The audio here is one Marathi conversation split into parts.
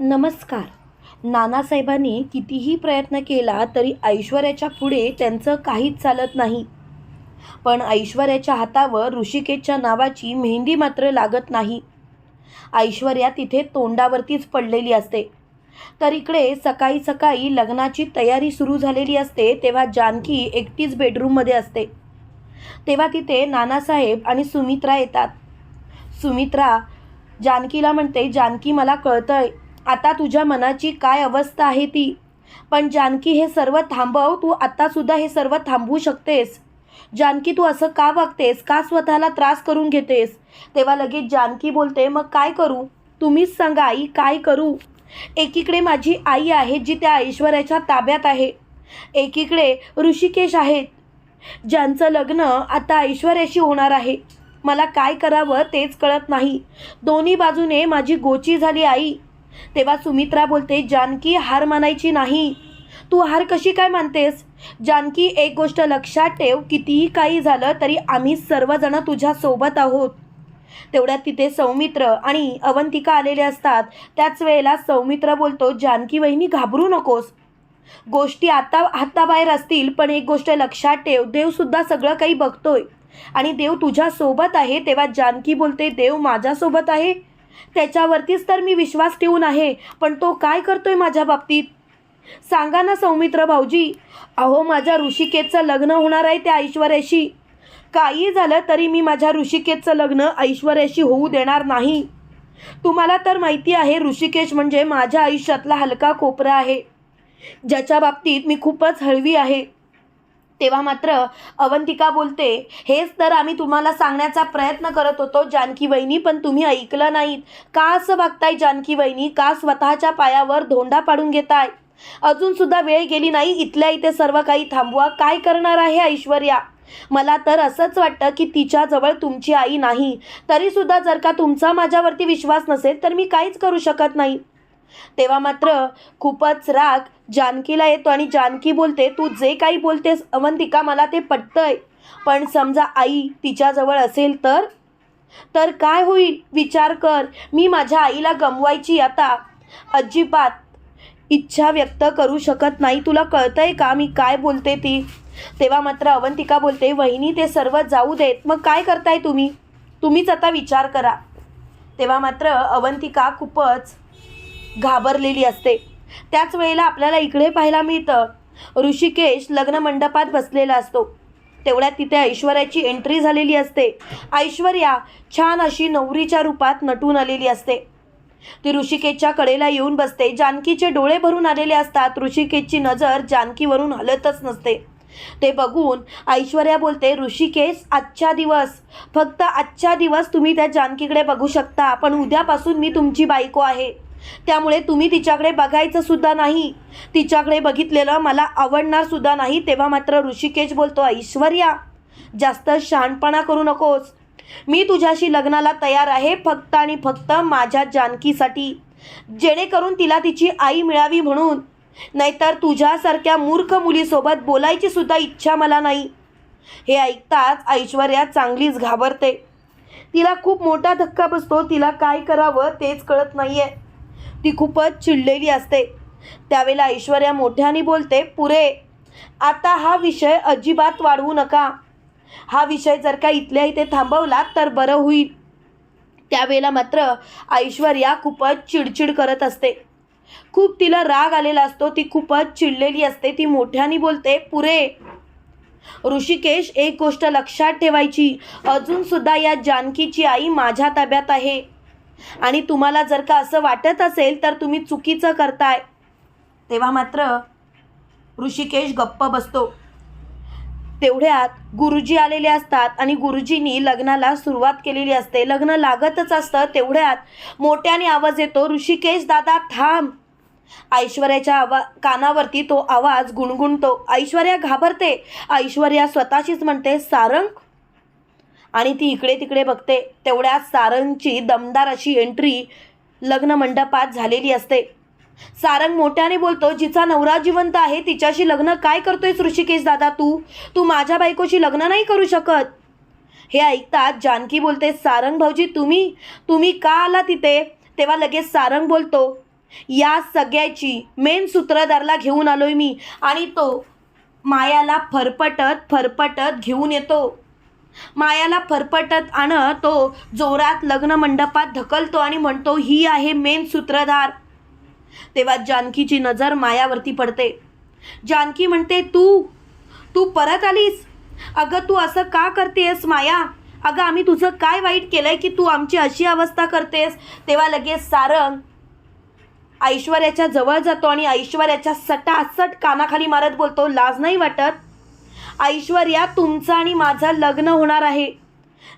नमस्कार. नानासाहेबांनी कितीही प्रयत्न केला तरी ऐश्वर्याच्या पुढे त्यांचं काहीच चालत नाही. पण ऐश्वर्याच्या हातावर ऋषिकेशच्या नावाची मेहंदी मात्र लागत नाही. ऐश्वर्या तिथे तोंडावरतीच पडलेली असते. तर इकडे सकाळी सकाळी लग्नाची तयारी सुरू झालेली असते तेव्हा जानकी एकटीच बेडरूममध्ये असते. तेव्हा तिथे नानासाहेब आणि सुमित्रा येतात. सुमित्रा जानकीला म्हणते जानकी मला कळतंय आता तुझ्या मनाची काय अवस्था आहे ती? पण जानकी हे सर्व थांबव तू आत्तासुद्धा हे सर्व थांबवू शकतेस. जानकी तू असं का वागतेस? का स्वतःला त्रास करून घेतेस? तेव्हा लगेच जानकी बोलते मग काय करू? तुम्हीच सांगा आई काय करू? एकीकडे माझी आई आहे जी त्या ऐश्वर्याच्या ताब्यात आहे. एकीकडे ऋषिकेश आहेत ज्यांचं लग्न आता ऐश्वर्याशी होणार आहे. मला काय करावं तेच कळत नाही. दोन्ही बाजूने माझी गोची झाली आई. तेव्हा सुमित्रा बोलते जानकी हार मानायची नाही. तू हार कशी काय मानतेस? जानकी एक गोष्ट लक्षात ठेव कितीही काही झालं तरी आम्ही सर्वजण तुझ्यासोबत आहोत. तेवढ्यात तिथे सौमित्र आणि अवंतिका आलेले असतात. त्याच वेळेला सौमित्र बोलतो जानकी वहिनी घाबरू नकोस. गोष्टी आता हाताबाहेर असतील पण एक गोष्ट लक्षात ठेव देवसुद्धा सगळं काही बघतोय. आणि देव तुझ्यासोबत आहे. तेव्हा जानकी बोलते देव माझ्यासोबत आहे? त्याच्यावरतीच तर मी विश्वास ठेवून आहे पण तो काय करतोय माझ्या बाबतीत? सांगा ना सौमित्र भाऊजी. अहो माझ्या ऋषिकेतचं लग्न होणार आहे त्या ऐश्वर्याशी. काही झालं तरी मी माझ्या ऋषिकेतचं लग्न ऐश्वर्याशी होऊ देणार नाही. तुम्हाला तर माहिती आहे ऋषिकेश म्हणजे माझ्या आयुष्यातला हलका कोपरा आहे. ज्याच्या बाबतीत मी खूपच हळवी आहे. तेव्हा मात्र अवंतिका बोलते हेच तर आम्ही तुम्हाला सांगण्याचा प्रयत्न करत होतो जानकी वहिनी पण तुम्ही ऐकलं नाहीत. का असं वागताय जानकी वहिनी? का स्वतःच्या पायावर धोंडा पाडून घेताय? अजून सुद्धा वेळ गेली नाही इथल्या इथे सर्व काही थांबवा. काय करणार आहे ऐश्वर्या? मला तर असंच वाटतं की तिच्याजवळ तुमची आई नाही. तरीसुद्धा जर का तुमचा माझ्यावरती विश्वास नसेल तर मी काहीच करू शकत नाही. तेव्हा मात्र खूपच राग जानकीला येतो आणि जानकी बोलते तू जे काही बोलतेस अवंतिका मला ते पटतंय. पण समजा आई तिच्याजवळ असेल तर? तर काय होईल? विचार कर. मी माझ्या आईला गमवायची आता. अजिबात इच्छा व्यक्त करू शकत नाही. तुला कळतंय का मी काय बोलते ती? तेव्हा मात्र अवंतिका बोलते वहिनी ते सर्व जाऊ देत. मग काय करताय तुम्ही? तुम्हीच आता विचार करा. तेव्हा मात्र अवंतिका खूपच घाबरलेली असते. त्याच वेळेला आपल्याला इकडे पाहायला मिळतं. ऋषिकेश लग्न मंडपात बसलेला असतो. तेवढ्यात तिथे ऐश्वर्याची एंट्री झालेली असते. ऐश्वर्या छान अशी नवरीच्या रूपात नटून आलेली असते. ती ऋषिकेशच्या कडेला येऊन बसते. जानकीचे डोळे भरून आलेले असतात. ऋषिकेशची नजर जानकीवरून हलतच नसते. ते बघून ऐश्वर्या बोलते ऋषिकेश आजच्या दिवस. फक्त आजच्या दिवस तुम्ही त्या जानकीकडे बघू शकता. पण उद्यापासून मी तुमची बायको आहे. त्यामुळे तुम्ही तिच्याकडे बघायचं सुद्धा नाही. तिच्याकडे बघितलेलं मला आवडणार सुद्धा नाही तेव्हा मात्र ऋषिकेश बोलतो ऐश्वर्या जास्त शहाणपणा करू नकोस. मी तुझ्याशी लग्नाला तयार आहे फक्त आणि फक्त माझ्या जानकीसाठी. जेणेकरून तिला तिची आई मिळावी म्हणून. नाहीतर तुझ्यासारख्या मूर्ख मुलीसोबत बोलायची सुद्धा इच्छा मला नाही. हे ऐकताच ऐश्वर्या चांगलीच घाबरते. तिला खूप मोठा धक्का बसतो तिला काय करावं तेच कळत नाहीये. ती खूपच चिडलेली असते. त्यावेळेला ऐश्वर्या मोठ्याने बोलते पुरे आता हा विषय अजिबात वाढवू नका. हा विषय जर का इथल्या इथे थांबवला तर बरं होईल. त्यावेळेला मात्र ऐश्वर्या खूपच चिडचिड करत असते. खूप तिला राग आलेला असतो ती खूपच चिडलेली असते ती मोठ्याने बोलते पुरे ऋषिकेश एक गोष्ट लक्षात ठेवायची. अजूनसुद्धा या जानकीची आई माझ्या ताब्यात आहे. आणि तुम्हाला जर का असं वाटत असेल तर तुम्ही चुकीचं करताय. तेव्हा मात्र ऋषिकेश गप्प बसतो. तेवढ्यात गुरुजी आलेले असतात आणि गुरुजींनी लग्नाला सुरुवात केलेली असते. लग्न लागतच असतं तेवढ्यात मोठ्याने आवाज येतो ऋषिकेश दादा थांब. ऐश्वर्याच्या आवा कानावरती तो आवाज गुणगुणतो. ऐश्वर्या घाबरते. ऐश्वर्या स्वतःशीच म्हणते सारंग आणि ती इकडे तिकडे बघते तेवढ्या सारंगची दमदार अशी एंट्री लग्न मंडपात झालेली असते. सारंग मोठ्याने बोलतो जिचा नवरा जिवंत आहे तिच्याशी लग्न काय करतोयस ऋषिकेश दादा तू? तू माझ्या बायकोशी लग्न नाही करू शकत. हे ऐकतात जानकी बोलते सारंग भाऊजी तुम्ही तुम्ही का आला तिथे? तेव्हा लगेच सारंग बोलतो या सगळ्याची मेन सूत्रधारला घेऊन आलोय मी आणि तो मायाला फरफटत फरफटत घेऊन येतो. मायाला फरफटत आणत तो जोरात लग्न मंडपात ढकलतो आणि म्हणतो ही आहे मेन सूत्रधार. तेव्हा जानकीची नजर मायावरती पडते. जानकी म्हणते तू तू परत आलीस? अगं तू असं का करतेस माया? अगं आम्ही तुझं काय वाईट केलंय की तू आमची अशी अवस्था करतेस? तेव्हा लगेच सारंग ऐश्वर्याच्या जवळ जातो आणि ऐश्वर्याच्या सटासट कानाखाली मारत बोलतो लाज नाही वाटत? ऐश्वर्या तुमचं आणि माझं लग्न होणार आहे.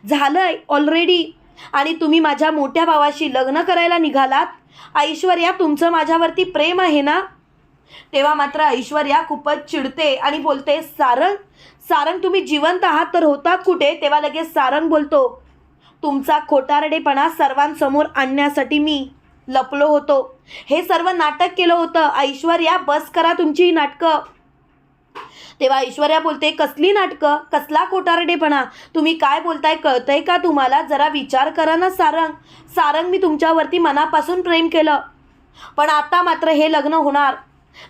झालंय ऑलरेडी आणि तुम्ही माझ्या मोठ्या भावाशी लग्न करायला निघालात. ऐश्वर्या तुमचं माझ्यावरती प्रेम आहे ना? तेव्हा मात्र ऐश्वर्या खूपच चिडते आणि बोलते सारंग सारंग तुम्ही जिवंत आहात तर होतात कुठे? तेव्हा लगेच सारंग बोलतो तुमचा खोटारडेपणा सर्वांसमोर आणण्यासाठी मी लपलो होतो. हे सर्व नाटक केलं होतं. ऐश्वर्या बस करा तुमची नाटकं. तेव्हा ऐश्वर्या बोलते कसली नाटकं? कसला कोटारडेपणा तुम्ही काय बोलताय कळतंय का तुम्हाला? जरा विचार करा ना सारंग. सारंग मी तुमच्यावरती मनापासून प्रेम केलं. पण आता मात्र हे लग्न होणार.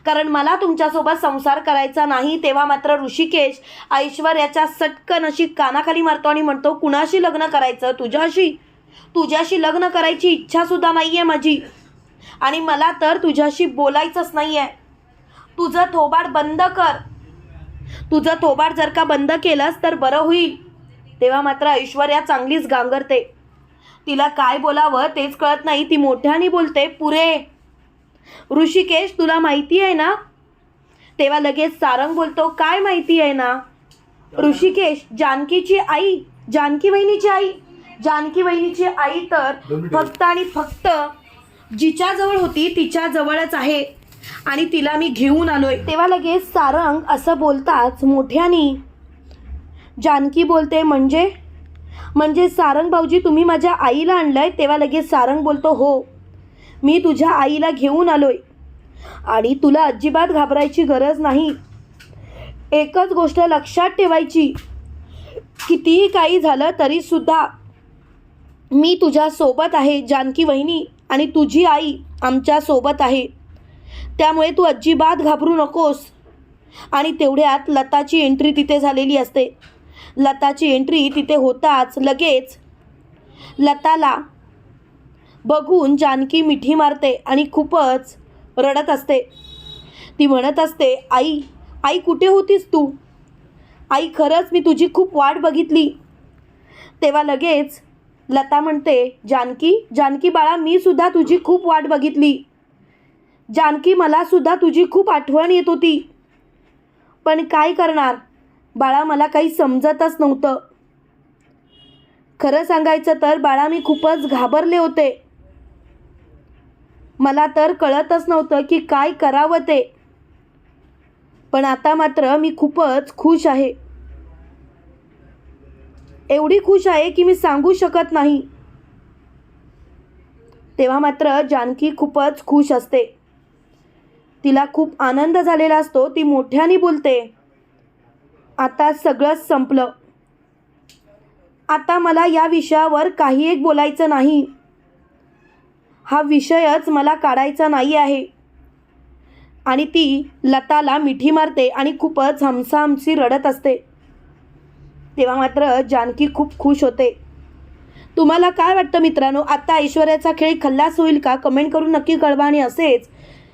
कारण मला तुमच्यासोबत संसार करायचा नाही तेव्हा मात्र ऋषिकेश ऐश्वर्याच्या सटकन अशी कानाखाली मारतो आणि म्हणतो कुणाशी लग्न करायचं? तुझ्याशी? तुझ्याशी लग्न करायची इच्छासुद्धा नाही आहे माझी. आणि मला तर तुझ्याशी बोलायचंच नाही आहे तुझं थोबाड बंद कर. तुझं थोबाड जर का बंद केलंस तर बरं होईल. तेव्हा मात्र ऐश्वर्या चांगलीच गांगरते. तिला काय बोलावं तेच कळत नाही. ती मोठ्याने बोलते पुरे ऋषिकेश तुला माहिती आहे ना? तेव्हा लगेच सारंग बोलतो काय माहिती आहे ना? ऋषिकेश जानकीची आई जानकी वहिनीची आई जानकी वहिनीची आई तर फक्त आणि फक्त जिच्या जवळ होती तिच्या जवळच आहे. आणि तिला मी घेऊन आलोय. तेव्हा लगेच सारंग असं बोलताच मोठ्यानी जानकी बोलते म्हणजे? म्हणजे सारंग भाऊजी तुम्ही माझ्या आईला आणलंय? तेव्हा लगेच सारंग बोलतो हो मी तुझ्या आईला घेऊन आलोय. आणि तुला अजिबात घाबरायची गरज नाही. एकच गोष्ट लक्षात ठेवायची कितीही काही झालं तरीसुद्धा मी तुझ्या सोबत आहे जानकी वहिनी आणि तुझी आई आमच्यासोबत आहे. त्यामुळे तू अजिबात घाबरू नकोस. आणि तेवढ्यात लताची एंट्री तिथे झालेली असते. लताची एंट्री तिथे होताच लगेच लताला बघून जानकी मिठी मारते आणि खूपच रडत असते. ती म्हणत असते आई आई कुठे होतीस तू? आई खरंच मी तुझी खूप वाट बघितली. तेव्हा लगेच लता म्हणते जानकी जानकी बाळा मी सुद्धा तुझी खूप वाट बघितली. जानकी मला सुद्धा तुझी खूप आठवण येत होती. पण काय करणार? बाळा मला काही समजतच नव्हतं. खरं सांगायचं तर बाळा मी खूपच घाबरले होते. मला तर कळतच नव्हतं की काय करावं ते. पण आता मात्र मी खूपच खुश आहे. एवढी खुश आहे की मी सांगू शकत नाही. तेव्हा मात्र जानकी खूपच खुश असते. तिला खूप आनंद झालेला असतो ती मोठ्याने बोलते आता सगळंच संपलं. आता मला या विषयावर काही एक बोलायचं नाही. हा विषयच मला काढायचा नाही आहे. आणि ती लताला मिठी मारते आणि खूपच हमसाहमसी रडत असते. तेव्हा मात्र जानकी खूप खुश होते. तुम्हाला काय वाटतं मित्रांनो? आता ऐश्वर्याचा खेळ खल्लास होईल का? कमेंट करून नक्की कळवा आणि असेच